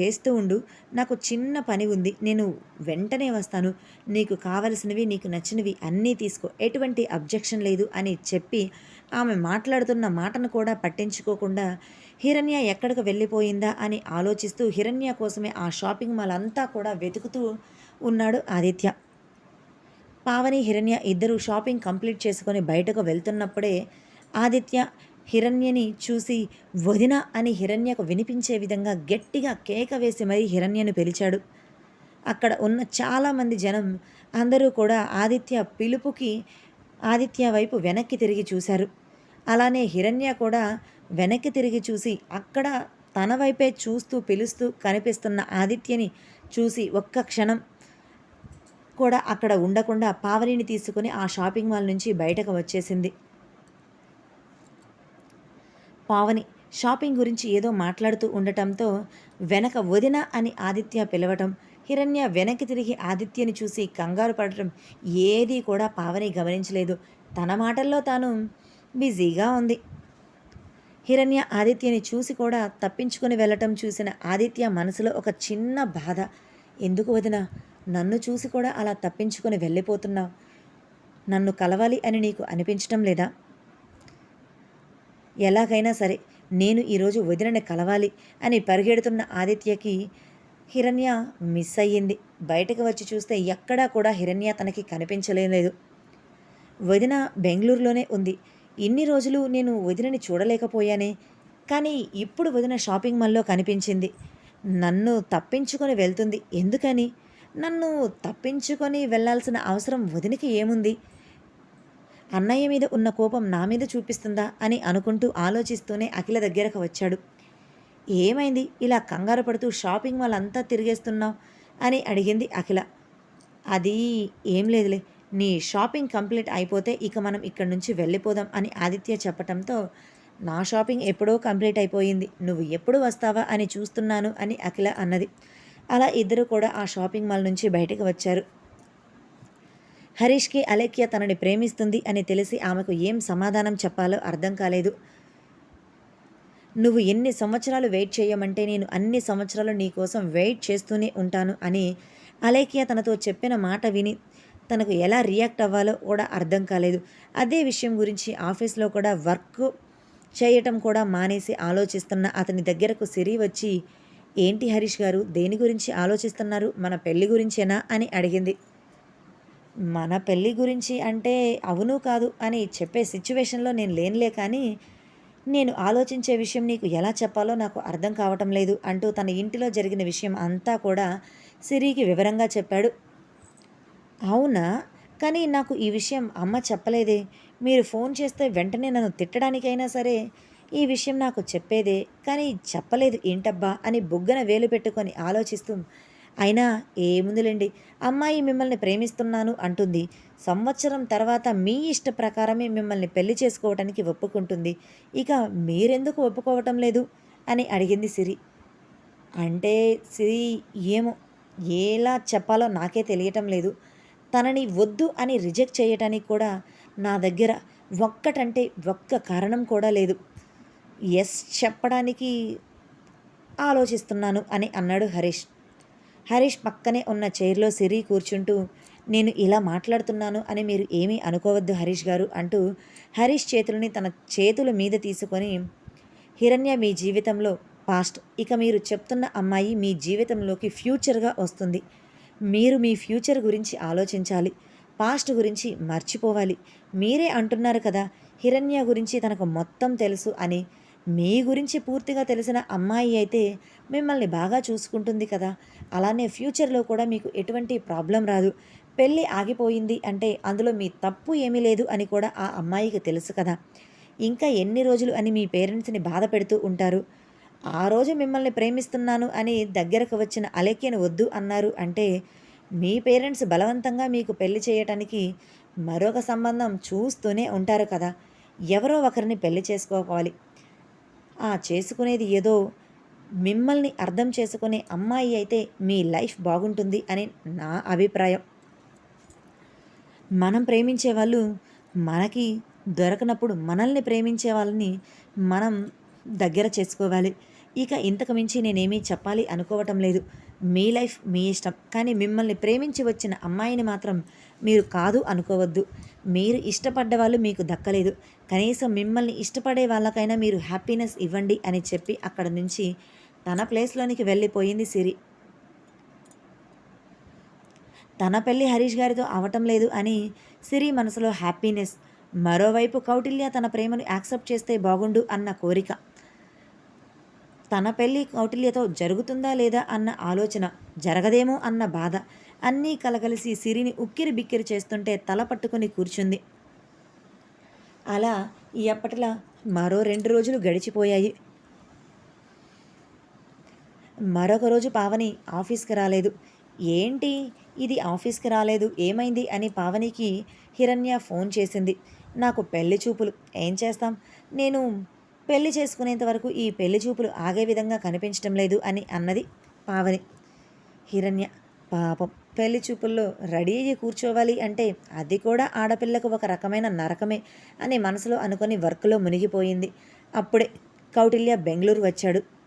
చేస్తూ ఉండు. నాకు చిన్న పని ఉంది. నేను వెంటనే వస్తాను. నీకు కావలసినవి నీకు నచ్చినవి అన్నీ తీసుకో. ఎటువంటి అబ్జెక్షన్ లేదు అని చెప్పి ఆమె మాట్లాడుతున్న మాటను కూడా పట్టించుకోకుండా హిరణ్య ఎక్కడికి వెళ్ళిపోయిందా? అని ఆలోచిస్తూ హిరణ్య కోసమే ఆ షాపింగ్ మాల్ అంతా కూడా వెతుకుతూ ఉన్నాడు ఆదిత్య. పావని హిరణ్య ఇద్దరు షాపింగ్ కంప్లీట్ చేసుకొని బయటకు వెళ్తున్నప్పుడే ఆదిత్య హిరణ్యని చూసి వదిన అని హిరణ్యకు వినిపించే విధంగా గట్టిగా కేక వేసి మరీ హిరణ్యను పిలిచాడు. అక్కడ ఉన్న చాలామంది జనం అందరూ కూడా ఆదిత్య పిలుపుకి ఆదిత్య వైపు వెనక్కి తిరిగి చూశారు. అలానే హిరణ్య కూడా వెనక్కి తిరిగి చూసి అక్కడ తన వైపే చూస్తూ పిలుస్తూ కనిపిస్తున్న ఆదిత్యని చూసి ఒక్క క్షణం కూడా అక్కడ ఉండకుండా పావనిని తీసుకుని ఆ షాపింగ్ మాల్ నుంచి బయటకు వచ్చేసింది. పావని షాపింగ్ గురించి ఏదో మాట్లాడుతూ ఉండటంతో వెనక వదిన అని ఆదిత్య పిలవటం హిరణ్య వెనక్కి తిరిగి ఆదిత్యని చూసి కంగారు పడటం ఏదీ కూడా పావని గమనించలేదు. తన మాటల్లో తాను బిజీగా ఉంది. హిరణ్య ఆదిత్యని చూసి కూడా తప్పించుకుని వెళ్ళటం చూసిన ఆదిత్య మనసులో ఒక చిన్న బాధ. ఎందుకు వదిన? నన్ను చూసి కూడా అలా తప్పించుకొని వెళ్ళిపోతున్నావు. నన్ను కలవాలి అని నీకు అనిపించటం లేదా? ఎలాగైనా సరే నేను ఈరోజు వదినని కలవాలి అని పరిగెడుతున్న ఆదిత్యకి హిరణ్య మిస్ అయ్యింది. బయటకు వచ్చి చూస్తే ఎక్కడా కూడా హిరణ్య తనకి కనిపించలేదు వదిన బెంగళూరులోనే ఉంది. ఇన్ని రోజులు నేను వదినని చూడలేకపోయానే కానీ ఇప్పుడు వదిన షాపింగ్ మాల్లో కనిపించింది. నన్ను తప్పించుకొని వెళ్తుంది. ఎందుకని? నన్ను తప్పించుకొని వెళ్ళాల్సిన అవసరం వదినకి ఏముంది? అన్నయ్య మీద ఉన్న కోపం నా మీద చూపిస్తుందా అని అనుకుంటూ ఆలోచిస్తూనే అఖిల దగ్గరకు వచ్చాడు. ఏమైంది? ఇలా కంగారు పడుతూ షాపింగ్ మాల్ అంతా తిరిగేస్తున్నావు? అని అడిగింది అఖిల. అది ఏం లేదులే. నీ షాపింగ్ కంప్లీట్ అయిపోతే ఇక మనం ఇక్కడి నుంచి వెళ్ళిపోదాం అని ఆదిత్య చెప్పటంతో నా షాపింగ్ ఎప్పుడో కంప్లీట్ అయిపోయింది. నువ్వు ఎప్పుడు వస్తావా అని చూస్తున్నాను అని అఖిల అన్నది. అలా ఇద్దరు కూడా ఆ షాపింగ్ మాల్ నుంచి బయటకు వచ్చారు. హరీష్కి అలేఖ్య తనని ప్రేమిస్తుంది అని తెలిసి ఆమెకు ఏం సమాధానం చెప్పాలో అర్థం కాలేదు. నువ్వు ఎన్ని సంవత్సరాలు వెయిట్ చేయమంటే నేను అన్ని సంవత్సరాలు నీ కోసం వెయిట్ చేస్తూనే ఉంటాను అని అలేఖ్య తనతో చెప్పిన మాట విని తనకు ఎలా రియాక్ట్ అవ్వాలో కూడా అర్థం కాలేదు. అదే విషయం గురించి ఆఫీస్లో కూడా వర్క్ చేయటం కూడా మానేసి ఆలోచిస్తున్న అతని దగ్గరకు సిరి వచ్చి ఏంటి హరీష్ గారు దేని గురించి ఆలోచిస్తున్నారు? మన పెళ్ళి గురించేనా? అని అడిగింది. మన పెళ్ళి గురించి అంటే అవును కాదు అని చెప్పే సిచ్యువేషన్లో నేను లేనులే కానీ నేను ఆలోచించే విషయం నీకు ఎలా చెప్పాలో నాకు అర్థం కావటం లేదు అంటూ తన ఇంటిలో జరిగిన విషయం అంతా కూడా సిరికి వివరంగా చెప్పాడు. అవునా? కానీ నాకు ఈ విషయం అమ్మ చెప్పలేదే. మీరు ఫోన్ చేస్తే వెంటనే నన్ను తిట్టడానికైనా సరే ఈ విషయం నాకు చెప్పేదే. కానీ చెప్పలేదు ఏంటబ్బా అని బుగ్గన వేలు పెట్టుకొని ఆలోచిస్తూ అయినా ఏముందిలేండి. అమ్మాయి మిమ్మల్ని ప్రేమిస్తున్నాను అంటుంది. సంవత్సరం తర్వాత మీ ఇష్ట ప్రకారమే మిమ్మల్ని పెళ్ళి చేసుకోవటానికి ఒప్పుకుంటుంది. ఇక మీరెందుకు ఒప్పుకోవటం లేదు? అని అడిగింది సిరి. అంటే సిరి ఏమో ఎలా చెప్పాలో నాకే తెలియటం లేదు. తనని వద్దు అని రిజెక్ట్ చేయటానికి కూడా నా దగ్గర ఒక్కటంటే ఒక్క కారణం కూడా లేదు. ఎస్ చెప్పడానికి ఆలోచిస్తున్నాను అని అన్నాడు హరీష్. హరీష్ పక్కనే ఉన్న చైర్లో సిరి కూర్చుంటూ నేను ఇలా మాట్లాడుతున్నాను అని మీరు ఏమీ అనుకోవద్దు హరీష్ గారు అంటూ హరీష్ చేతులని తన చేతుల మీద తీసుకొని హిరణ్య మీ జీవితంలో పాస్ట్. ఇక మీరు చెప్తున్న అమ్మాయి మీ జీవితంలోకి ఫ్యూచర్గా వస్తుంది. మీరు మీ ఫ్యూచర్ గురించి ఆలోచించాలి. పాస్ట్ గురించి మర్చిపోవాలి. మీరే అంటున్నారు కదా హిరణ్య గురించి తనకు మొత్తం తెలుసు అని. మీ గురించి పూర్తిగా తెలిసిన అమ్మాయి అయితే మిమ్మల్ని బాగా చూసుకుంటుంది కదా. అలానే ఫ్యూచర్లో కూడా మీకు ఎటువంటి ప్రాబ్లం రాదు. పెళ్ళి ఆగిపోయింది అంటే అందులో మీ తప్పు ఏమీ లేదు అని కూడా ఆ అమ్మాయికి తెలుసు కదా. ఇంకా ఎన్ని రోజులు అని మీ పేరెంట్స్ని బాధ పెడుతూ ఉంటారు. ఆ రోజు మిమ్మల్ని ప్రేమిస్తున్నాను అని దగ్గరకు వచ్చిన అలేఖ్యను వద్దు అన్నారు అంటే మీ పేరెంట్స్ బలవంతంగా మీకు పెళ్ళి చేయటానికి మరొక సంబంధం చూస్తూనే ఉంటారు కదా. ఎవరో ఒకరిని పెళ్ళి చేసుకోవాలి. ఆ చేసుకునేది ఏదో మిమ్మల్ని అర్థం చేసుకునే అమ్మాయి అయితే మీ లైఫ్ బాగుంటుంది అని నా అభిప్రాయం. మనం ప్రేమించే వాళ్ళు మనకి దొరకనప్పుడు మనల్ని ప్రేమించే వాళ్ళని మనం దగ్గర చేసుకోవాలి. ఇక ఇంతకు మించి నేనేమీ చెప్పాలి అనుకోవటం లేదు. మీ లైఫ్ మీ ఇష్టం. కానీ మిమ్మల్ని ప్రేమించి వచ్చిన అమ్మాయిని మాత్రం మీరు కాదు అనుకోవద్దు. మీరు ఇష్టపడ్డ వాళ్ళు మీకు దక్కలేదు. కనీసం మిమ్మల్ని ఇష్టపడే వాళ్ళకైనా మీరు హ్యాపీనెస్ ఇవ్వండి అని చెప్పి అక్కడ నుంచి తన ప్లేస్లోనికి వెళ్ళిపోయింది సిరి. తన పెళ్ళి హరీష్ గారితో అవటం లేదు అని సిరి మనసులో హ్యాపీనెస్ మరోవైపు కౌటిల్య తన ప్రేమను యాక్సెప్ట్ చేస్తే బాగుండు అన్న కోరిక. తన పెళ్ళి కౌటిల్యతో జరుగుతుందా లేదా అన్న ఆలోచన జరగదేమో అన్న బాధ అన్నీ కలగలిసి సిరిని ఉక్కిరి బిక్కిరి చేస్తుంటే తల పట్టుకుని కూర్చుంది. అలా ఈ ఎప్పటిలా మరో రెండు రోజులు గడిచిపోయాయి. మరొక రోజు పావని ఆఫీస్కి రాలేదు. ఏంటి? ఇది ఆఫీస్కి రాలేదు. ఏమైంది? అని పావనికి హిరణ్య ఫోన్ చేసింది. నాకు పెళ్ళి చూపులు. ఏం చేస్తాం? నేను పెళ్ళి చేసుకునేంత వరకు ఈ పెళ్ళి చూపులు ఆగే విధంగా కనిపించడం లేదు అని అన్నది పావని. హిరణ్య పాపం. పెళ్ళి చూపుల్లో రెడీ అయ్యి కూర్చోవాలి అంటే అది కూడా ఆడపిల్లకు ఒక రకమైన నరకమే అని మనసులో అనుకొని వర్క్లో మునిగిపోయింది. అప్పుడే కౌటిల్య బెంగళూరు వచ్చాడు.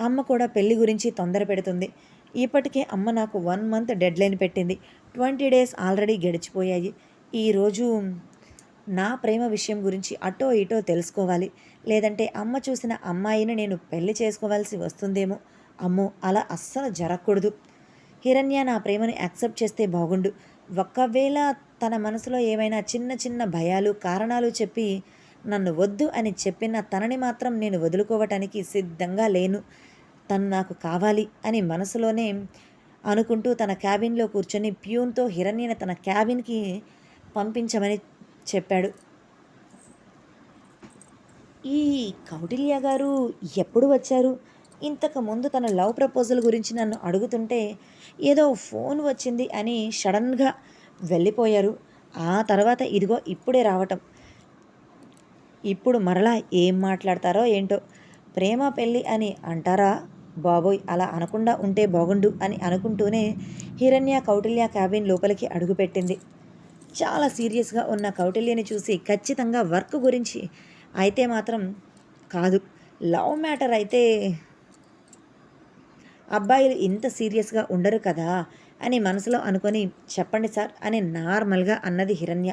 అమ్మ కూడా పెళ్ళి గురించి తొందర పెడుతుంది. ఇప్పటికే అమ్మ నాకు వన్ మంత్ డెడ్ లైన్ పెట్టింది. ట్వంటీ డేస్ ఆల్రెడీ గడిచిపోయాయి. ఈరోజు నా ప్రేమ విషయం గురించి అటో ఇటో తెలుసుకోవాలి. లేదంటే అమ్మ చూసిన అమ్మాయిని నేను పెళ్ళి చేసుకోవాల్సి వస్తుందేమో. అమ్మో అలా అస్సలు జరగకూడదు. హిరణ్య నా ప్రేమను యాక్సెప్ట్ చేస్తే బాగుండు. ఒక్కవేళ తన మనసులో ఏమైనా చిన్న చిన్న భయాలు కారణాలు చెప్పి నన్ను వద్దు అని చెప్పిన తనని మాత్రం నేను వదులుకోవటానికి సిద్ధంగా లేను. తను నాకు కావాలి అని మనసులోనే అనుకుంటూ తన క్యాబిన్లో కూర్చొని ప్యూన్తో హిరణ్యని తన క్యాబిన్కి పంపించమని చెప్పాడు. ఈ కౌటిల్య గారు ఎప్పుడు వచ్చారు? ఇంతకు ముందు తన లవ్ ప్రపోజల్ గురించి నన్ను అడుగుతుంటే ఏదో ఫోన్ వచ్చింది అని సడన్గా వెళ్ళిపోయారు. ఆ తర్వాత ఇదిగో ఇప్పుడే రావటం. ఇప్పుడు మరలా ఏం మాట్లాడతారో ఏంటో ప్రేమ పెళ్ళి అని అంటారా? బాబోయ్ అలా అనకుండా ఉంటే బాగుండు అని అనుకుంటూనే హిరణ్య కౌటిల్య క్యాబిన్ లోపలికి అడుగుపెట్టింది చాలా సీరియస్గా ఉన్న కౌటిల్యని చూసి ఖచ్చితంగా వర్క్ గురించి అయితే మాత్రం కాదు. లవ్ మ్యాటర్ అయితే అబ్బాయిలు ఇంత సీరియస్గా ఉండరు కదా అని మనసులో అనుకొని చెప్పండి సార్ అని నార్మల్గా అన్నది హిరణ్య.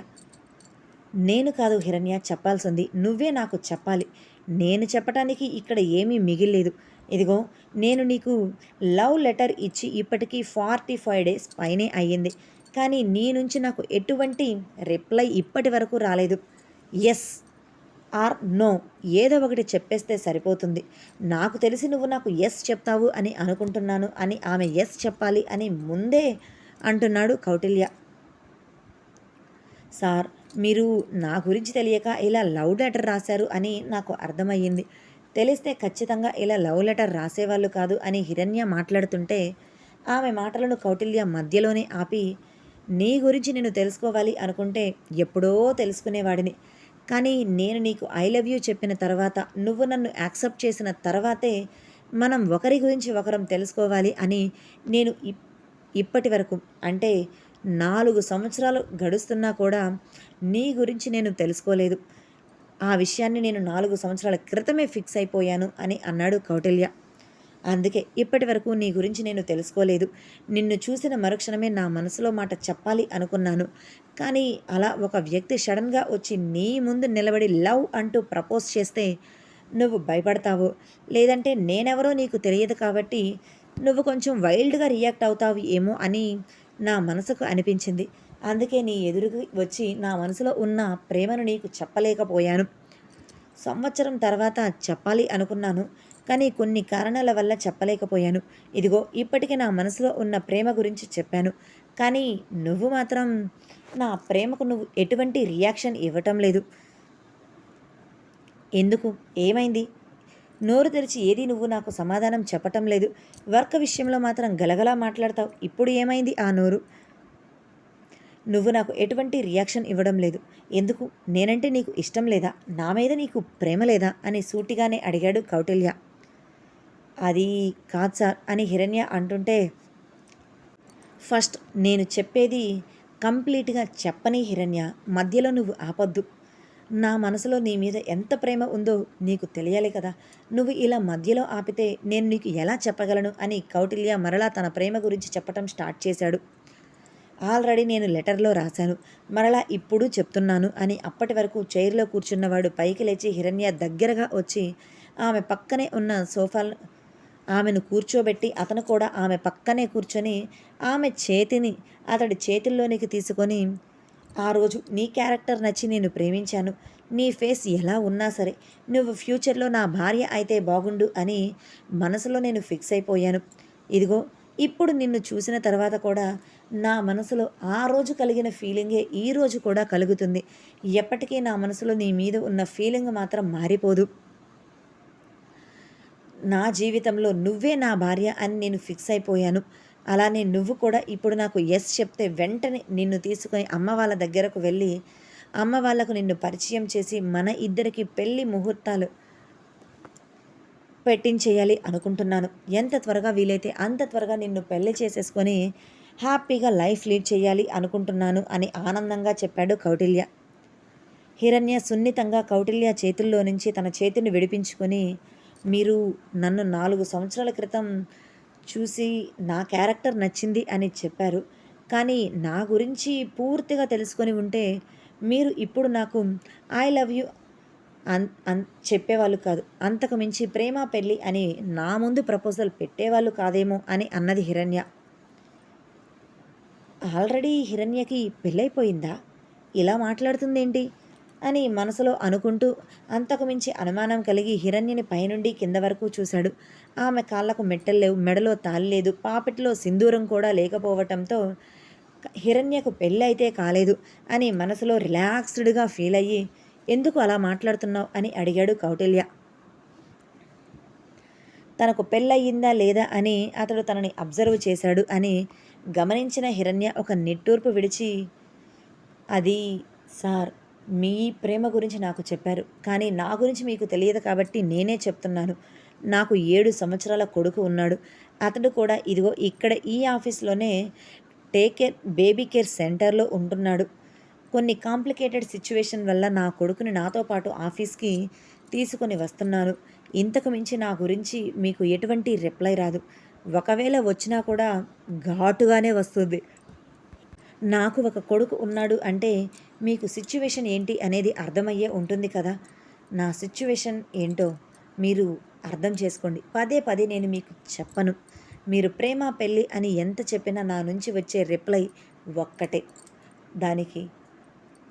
నేను కాదు హిరణ్య చెప్పాల్సింది నువ్వే నాకు చెప్పాలి. నేను చెప్పటానికి ఇక్కడ ఏమీ మిగిలేదు ఇదిగో నేను నీకు లవ్ లెటర్ ఇచ్చి ఇప్పటికీ ఫార్టీ ఫైవ్ డేస్ పైనే అయ్యింది. కానీ నీ నుంచి నాకు ఎటువంటి రిప్లై ఇప్పటి వరకు రాలేదు. ఎస్ ఆర్ నో ఏదో ఒకటి చెప్పేస్తే సరిపోతుంది. నాకు తెలిసి నువ్వు నాకు ఎస్ చెప్తావు అని అనుకుంటున్నాను అని ఆమె ఎస్ చెప్పాలి అని ముందే అంటున్నాడు కౌటిల్య. సార్ మీరు నా గురించి తెలియక ఇలా లవ్ లెటర్ రాశారు అని నాకు అర్థమయ్యింది. తెలిస్తే ఖచ్చితంగా ఇలా లవ్ లెటర్ రాసేవాళ్ళు కాదు అని హిరణ్య మాట్లాడుతుంటే ఆమె మాటలను కౌటిల్య మధ్యలోనే ఆపి నీ గురించి నేను తెలుసుకోవాలి అనుకుంటే ఎప్పుడో తెలుసుకునేవాడిని. కానీ నేను నీకు ఐ లవ్ యూ చెప్పిన తర్వాత నువ్వు నన్ను యాక్సెప్ట్ చేసిన తర్వాతే మనం ఒకరి గురించి ఒకరం తెలుసుకోవాలి అని నేను ఇప్పటి వరకు అంటే నాలుగు సంవత్సరాలు గడుస్తున్నా కూడా నీ గురించి నేను తెలుసుకోలేదు. ఆ విషయాన్ని నేను నాలుగు సంవత్సరాల క్రితమే ఫిక్స్ అయిపోయాను అని అన్నాడు కౌటిల్య. అందుకే ఇప్పటి వరకు నీ గురించి నేను తెలుసుకోలేదు. నిన్ను చూసిన మరుక్షణమే నా మనసులో మాట చెప్పాలి అనుకున్నాను. కానీ అలా ఒక వ్యక్తి సడన్గా వచ్చి నీ ముందు నిలబడి లవ్ అంటూ ప్రపోజ్ చేస్తే నువ్వు భయపడతావు. లేదంటే నేనెవరో నీకు తెలియదు కాబట్టి నువ్వు కొంచెం వైల్డ్గా రియాక్ట్ అవుతావు ఏమో అని నా మనసుకు అనిపించింది. అందుకే నీ ఎదురుకు వచ్చి నా మనసులో ఉన్న ప్రేమను నీకు చెప్పలేకపోయాను. సంవత్సరం తర్వాత చెప్పాలి అనుకున్నాను కానీ కొన్ని కారణాల వల్ల చెప్పలేకపోయాను. ఇదిగో ఇప్పటికే నా మనసులో ఉన్న ప్రేమ గురించి చెప్పాను కానీ నువ్వు మాత్రం నా ప్రేమకు నువ్వు ఎటువంటి రియాక్షన్ ఇవ్వటం లేదు. ఎందుకు? ఏమైంది? నోరు తెరిచి ఏది నువ్వు నాకు సమాధానం చెప్పటం లేదు. వర్క్ విషయంలో మాత్రం గలగలా మాట్లాడతావు. ఇప్పుడు ఏమైంది ఆ నోరు? నువ్వు నాకు ఎటువంటి రియాక్షన్ ఇవ్వడం లేదు. ఎందుకు? నేనంటే నీకు ఇష్టం లేదా? నా మీద నీకు ప్రేమ లేదా? అని సూటిగానే అడిగాడు కౌటిల్య. అది కాదు సార్ అని హిరణ్య అంటుంటే ఫస్ట్ నేను చెప్పేది కంప్లీట్గా చెప్పని హిరణ్య మధ్యలో నువ్వు ఆపద్దు. నా మనసులో నీ మీద ఎంత ప్రేమ ఉందో నీకు తెలియాలి కదా. నువ్వు ఇలా మధ్యలో ఆపితే నేను నీకు ఎలా చెప్పగలను అని కౌటిల్య మరలా తన ప్రేమ గురించి చెప్పటం స్టార్ట్ చేశాడు. ఆల్రెడీ నేను లెటర్లో రాశాను. మరలా ఇప్పుడు చెప్తున్నాను అని అప్పటి వరకు చైర్లో కూర్చున్నవాడు పైకి లేచి హిరణ్య దగ్గరగా వచ్చి ఆమె పక్కనే ఉన్న సోఫా ఆమెను కూర్చోబెట్టి అతను కూడా ఆమె పక్కనే కూర్చొని ఆమె చేతిని అతడి చేతుల్లోనికి తీసుకొని ఆ రోజు నీ క్యారెక్టర్ నచ్చి నేను ప్రేమించాను. నీ ఫేస్ ఎలా ఉన్నా సరే నువ్వు ఫ్యూచర్లో నా భార్య అయితే బాగుండు అని మనసులో నేను ఫిక్స్ అయిపోయాను. ఇదిగో ఇప్పుడు నిన్ను చూసిన తర్వాత కూడా నా మనసులో ఆ రోజు కలిగిన ఫీలింగే ఈ రోజు కూడా కలుగుతుంది. ఎప్పటికీ నా మనసులో నీ మీద ఉన్న ఫీలింగ్ మాత్రం మారిపోదు. నా జీవితంలో నువ్వే నా భార్య అని నేను ఫిక్స్ అయిపోయాను. అలానే నువ్వు కూడా ఇప్పుడు నాకు ఎస్ చెప్తే వెంటనే నిన్ను తీసుకొని అమ్మ వాళ్ళ దగ్గరకు వెళ్ళి అమ్మ వాళ్ళకు నిన్ను పరిచయం చేసి మన ఇద్దరికి పెళ్ళి ముహూర్తాలు పెట్టించేయాలి అనుకుంటున్నాను. ఎంత త్వరగా వీలైతే అంత త్వరగా నిన్ను పెళ్ళి చేసేసుకొని హ్యాపీగా లైఫ్ లీడ్ చేయాలి అనుకుంటున్నాను అని ఆనందంగా చెప్పాడు కౌటిల్య. హిరణ్య సున్నితంగా కౌటిల్య చేతుల్లో నుంచి తన చేతిని విడిపించుకొని మీరు నన్ను నాలుగు సంవత్సరాల క్రితం చూసి నా క్యారెక్టర్ నచ్చింది అని చెప్పారు. కానీ నా గురించి పూర్తిగా తెలుసుకొని ఉంటే మీరు ఇప్పుడు నాకు ఐ లవ్ యూ అన్ అన్ చెప్పేవాళ్ళు కాదు. అంతకు మించి ప్రేమ పెళ్ళి అని నా ముందు ప్రపోజల్ పెట్టేవాళ్ళు కాదేమో అని అన్నది హిరణ్య. ఆల్రెడీ హిరణ్యకి పెళ్ళైపోయిందా? ఇలా మాట్లాడుతుందేంటి? అని మనసులో అనుకుంటూ అంతకు మించి అనుమానం కలిగి హిరణ్యని పైనుండి కింద వరకు చూశాడు. ఆమె కాళ్ళకు మెట్టలు లేవు మెడలో తాళి లేదు పాపెట్లో సింధూరం కూడా లేకపోవటంతో హిరణ్యకు పెళ్ళైతే కాలేదు అని మనసులో రిలాక్స్డ్గా ఫీల్ అయ్యి ఎందుకు అలా మాట్లాడుతున్నావు అని అడిగాడు కౌటిల్య. తనకు పెళ్ళయిందా లేదా అని అతడు తనని అబ్జర్వ్ చేశాడు అని గమనించిన హిరణ్య ఒక నిట్టూర్పు విడిచి అది సార్ మీ ప్రేమ గురించి నాకు చెప్పారు. కానీ నా గురించి మీకు తెలియదు కాబట్టి నేనే చెప్తున్నాను. నాకు ఏడు సంవత్సరాల కొడుకు ఉన్నాడు. అతడు కూడా ఇదిగో ఇక్కడ ఈ ఆఫీస్లోనే టేక్ కేర్ బేబీ కేర్ సెంటర్లో ఉంటున్నాడు. కొన్ని కాంప్లికేటెడ్ సిచ్యువేషన్ వల్ల నా కొడుకుని నాతో పాటు ఆఫీస్కి తీసుకొని వస్తున్నాను ఇంతకు మించి నా గురించి మీకు ఎటువంటి రిప్లై రాదు. ఒకవేళ వచ్చినా కూడా ఘాటుగానే వస్తుంది. నాకు ఒక కొడుకు ఉన్నాడు అంటే మీకు సిచ్యువేషన్ ఏంటి అనేది అర్థమయ్యే ఉంటుంది కదా. నా సిచ్యువేషన్ ఏంటో మీరు అర్థం చేసుకోండి. పదే పదే నేను మీకు చెప్పను. మీరు ప్రేమ పెళ్ళి అని ఎంత చెప్పినా నా నుంచి వచ్చే రిప్లై ఒక్కటే. దానికి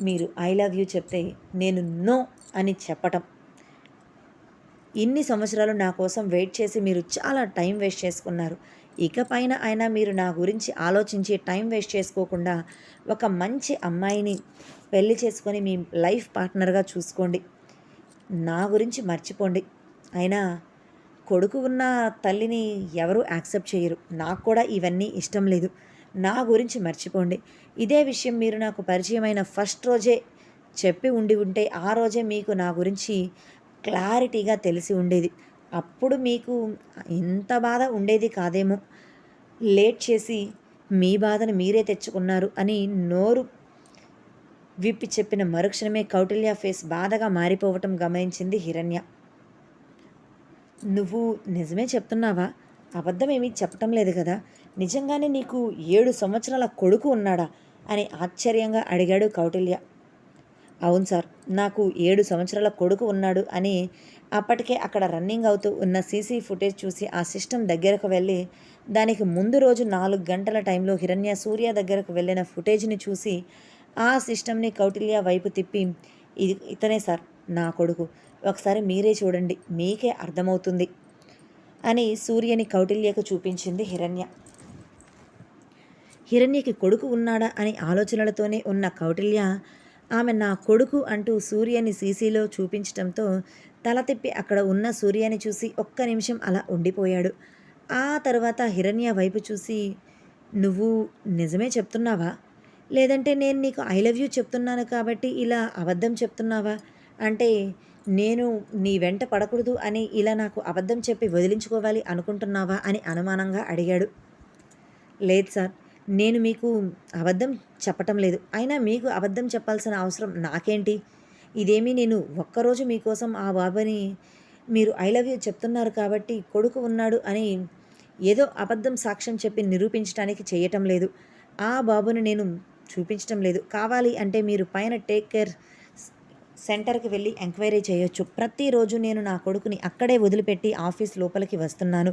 మీరు ఐ లవ్ యూ చెప్తే నేను నో అని చెప్పటం. ఇన్ని సంవత్సరాలు నా కోసం వెయిట్ చేసి మీరు చాలా టైం వేస్ట్ చేసుకున్నారు. ఇకపైన అయినా మీరు నా గురించి ఆలోచించి టైం వేస్ట్ చేసుకోకుండా ఒక మంచి అమ్మాయిని పెళ్ళి చేసుకొని మీ లైఫ్ పార్ట్నర్గా చూసుకోండి. నా గురించి మర్చిపోండి. అయినా కొడుకు ఉన్న తల్లిని ఎవరూ యాక్సెప్ట్ చేయరు. నాకు కూడా ఇవన్నీ ఇష్టం లేదు. నా గురించి మర్చిపోండి. ఇదే విషయం మీరు నాకు పరిచయమైన ఫస్ట్ రోజే చెప్పి ఉండి ఉంటే ఆ రోజే మీకు నా గురించి క్లారిటీగా తెలిసి ఉండేది. అప్పుడు మీకు ఇంత బాధ ఉండేది కాదేమో. లేట్ చేసి మీ బాధను మీరే తెచ్చుకున్నారు అని నోరు విప్పి చెప్పిన మరుక్షణమే కౌటిల్య ఫేస్ బాధగా మారిపోవటం గమనించింది హిరణ్య. నువ్వు నిజమే చెప్తున్నావా? అబద్ధమేమీ చెప్పటం లేదు కదా? నిజంగానే నీకు ఏడు సంవత్సరాల కొడుకు ఉన్నాడా? అని ఆశ్చర్యంగా అడిగాడు కౌటిల్య. అవును సార్ నాకు ఏడు సంవత్సరాల కొడుకు ఉన్నాడు అని అప్పటికే అక్కడ రన్నింగ్ అవుతూ ఉన్న సీసీ ఫుటేజ్ చూసి ఆ సిస్టమ్ దగ్గరకు వెళ్ళి దానికి ముందు రోజు నాలుగు గంటల టైంలో హిరణ్య సూర్య దగ్గరకు వెళ్ళిన ఫుటేజ్ని చూసి ఆ సిస్టమ్ని కౌటిల్య వైపు తిప్పి ఇది ఇతనే సార్ నా కొడుకు. ఒకసారి మీరే చూడండి మీకే అర్థమవుతుంది అని సూర్యని కౌటిల్యకు చూపించింది హిరణ్య. హిరణ్యకి కొడుకు ఉన్నాడా అనే ఆలోచనలతోనే ఉన్న కౌటిల్య ఆమె నా కొడుకు అంటూ సూర్యని సీసీలో చూపించటంతో తల తిప్పి అక్కడ ఉన్న సూర్యని చూసి ఒక్క నిమిషం అలా ఉండిపోయాడు. ఆ తర్వాత హిరణ్య వైపు చూసి నువ్వు నిజమే చెప్తున్నావా? లేదంటే నేను నీకు ఐ లవ్ యూ చెప్తున్నాను కాబట్టి ఇలా అబద్ధం చెప్తున్నావా? అంటే నేను నీ వెంట పడకూడదు అని ఇలా నాకు అబద్ధం చెప్పి వదిలించుకోవాలి అనుకుంటున్నావా? అని అనుమానంగా అడిగాడు. లేదు సార్ నేను మీకు అబద్ధం చెప్పటం లేదు. అయినా మీకు అబద్ధం చెప్పాల్సిన అవసరం నాకేంటి? ఇదేమీ నేను ఒక్కరోజు మీకోసం ఆ బాబాని మీరు ఐ లవ్ యూ చెప్తున్నారు కాబట్టి కొడుకు ఉన్నాడు అని ఏదో అబద్ధం సాక్ష్యం చెప్పి నిరూపించడానికి చేయటం లేదు. ఆ బాబుని నేను చూపించటం లేదు. కావాలి అంటే మీరు పైన టేక్ కేర్ సెంటర్కి వెళ్ళి ఎంక్వైరీ చేయొచ్చు. ప్రతిరోజు నేను నా కొడుకుని అక్కడే వదిలిపెట్టి ఆఫీస్ లోపలికి వస్తున్నాను.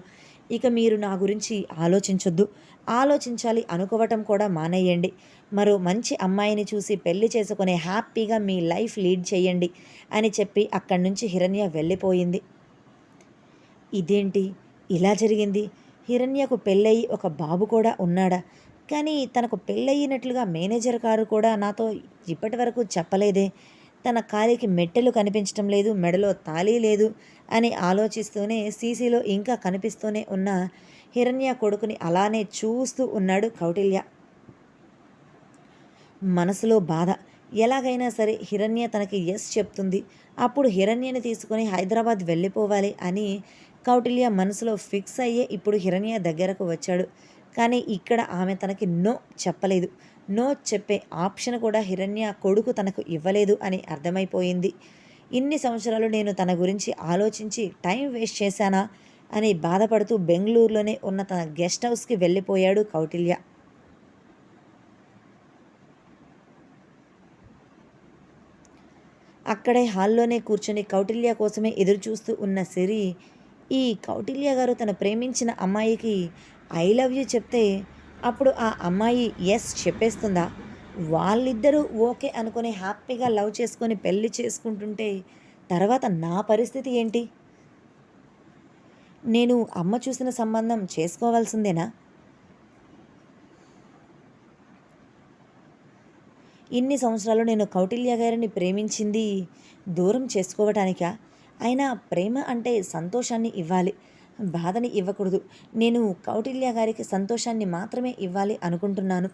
ఇక మీరు నా గురించి ఆలోచించొద్దు. ఆలోచించాలి అనుకోవటం కూడా మానేయండి. మరో మంచి అమ్మాయిని చూసి పెళ్ళి చేసుకునే హ్యాపీగా మీ లైఫ్ లీడ్ చేయండి అని చెప్పి అక్కడి నుంచి హిరణ్య వెళ్ళిపోయింది. ఇదేంటి? ఇలా జరిగింది. హిరణ్యకు పెళ్ళయి ఒక బాబు కూడా ఉన్నాడా? కానీ తనకు పెళ్ళయినట్లుగా మేనేజర్ గారు కూడా నాతో ఇప్పటి వరకు చెప్పలేదే. తన కాలికి మెట్టెలు కనిపించడం లేదు మెడలో తాళీ లేదు అని ఆలోచిస్తూనే సీసీలో ఇంకా కనిపిస్తూనే ఉన్న హిరణ్య కొడుకుని అలానే చూస్తూ ఉన్నాడు కౌటిల్య. మనసులో బాధ. ఎలాగైనా సరే హిరణ్య తనకి ఎస్ చెప్తుంది. అప్పుడు హిరణ్యని తీసుకొని హైదరాబాద్ వెళ్ళిపోవాలి అని కౌటిల్య మనసులో ఫిక్స్ అయ్యే ఇప్పుడు హిరణ్య దగ్గరకు వచ్చాడు. కానీ ఇక్కడ ఆమె తనకి నో చెప్పలేదు. నో చెప్పే ఆప్షన్ కూడా హిరణ్య కొడుకు తనకు ఇవ్వలేదు అని అర్థమైపోయింది. ఇన్ని సంవత్సరాలు నేను తన గురించి ఆలోచించి టైం వేస్ట్ చేశానా అని బాధపడుతూ బెంగళూరులోనే ఉన్న తన గెస్ట్ హౌస్కి వెళ్ళిపోయాడు కౌటిల్య. అక్కడే హాల్లోనే కూర్చొని కౌటిల్య కోసమే ఎదురు చూస్తూ ఉన్న సిరి ఈ కౌటిల్య గారు తను ప్రేమించిన అమ్మాయికి ఐ లవ్ యూ చెప్తే అప్పుడు ఆ అమ్మాయి ఎస్ చెప్పేస్తుందా? వాళ్ళిద్దరూ ఓకే అనుకుని హ్యాపీగా లవ్ చేసుకొని పెళ్ళి చేసుకుంటుంటే తర్వాత నా పరిస్థితి ఏంటి? నేను అమ్మ చూసిన సంబంధం చేసుకోవాల్సిందేనా? ఇన్ని సంవత్సరాలు నేను కౌటిల్య గారిని ప్రేమించింది దూరం చేసుకోవటానికా? అయినా ప్రేమ అంటే సంతోషాన్ని ఇవ్వాలి. బాధని ఇవ్వకూడదు. నేను కౌటిల్య గారికి సంతోషాన్ని మాత్రమే ఇవ్వాలి అనుకుంటున్నాను.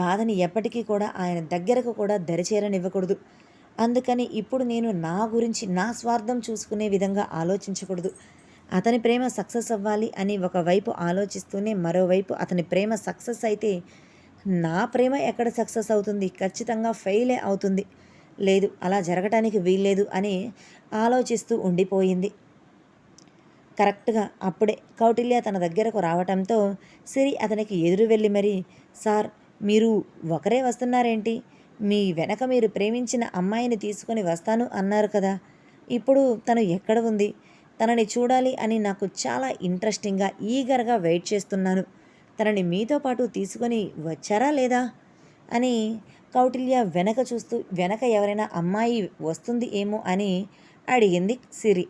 బాధని ఎప్పటికీ కూడా ఆయన దగ్గరకు కూడా దరిచేరనివ్వకూడదు. అందుకని ఇప్పుడు నేను నా గురించి నా స్వార్థం చూసుకునే విధంగా ఆలోచించకూడదు. అతని ప్రేమ సక్సెస్ అవ్వాలి అని ఒకవైపు ఆలోచిస్తూనే మరోవైపు అతని ప్రేమ సక్సెస్ అయితే నా ప్రేమ ఎక్కడ సక్సెస్ అవుతుంది? ఖచ్చితంగా ఫెయిలే అవుతుంది. లేదు అలా జరగటానికి వీల్లేదు అని ఆలోచిస్తూ ఉండిపోయింది. కరెక్ట్గా అప్పుడే కౌటిల్య తన దగ్గరకు రావటంతో సిరి అతనికి ఎదురు వెళ్ళి మరి సార్ మీరు ఒకరే వస్తున్నారేంటి? మీ వెనక మీరు ప్రేమించిన అమ్మాయిని తీసుకొని వస్తాను అన్నారు కదా. ఇప్పుడు తను ఎక్కడ ఉంది? తనని చూడాలి అని నాకు చాలా ఇంట్రెస్టింగ్గా ఈగర్గా వెయిట్ చేస్తున్నాను. తనని మీతో పాటు తీసుకొని వచ్చారా లేదా? అని కౌటిల్య వెనక చూస్తూ వెనక ఎవరైనా అమ్మాయి వస్తుంది ఏమో అని అడిగింది సిరి.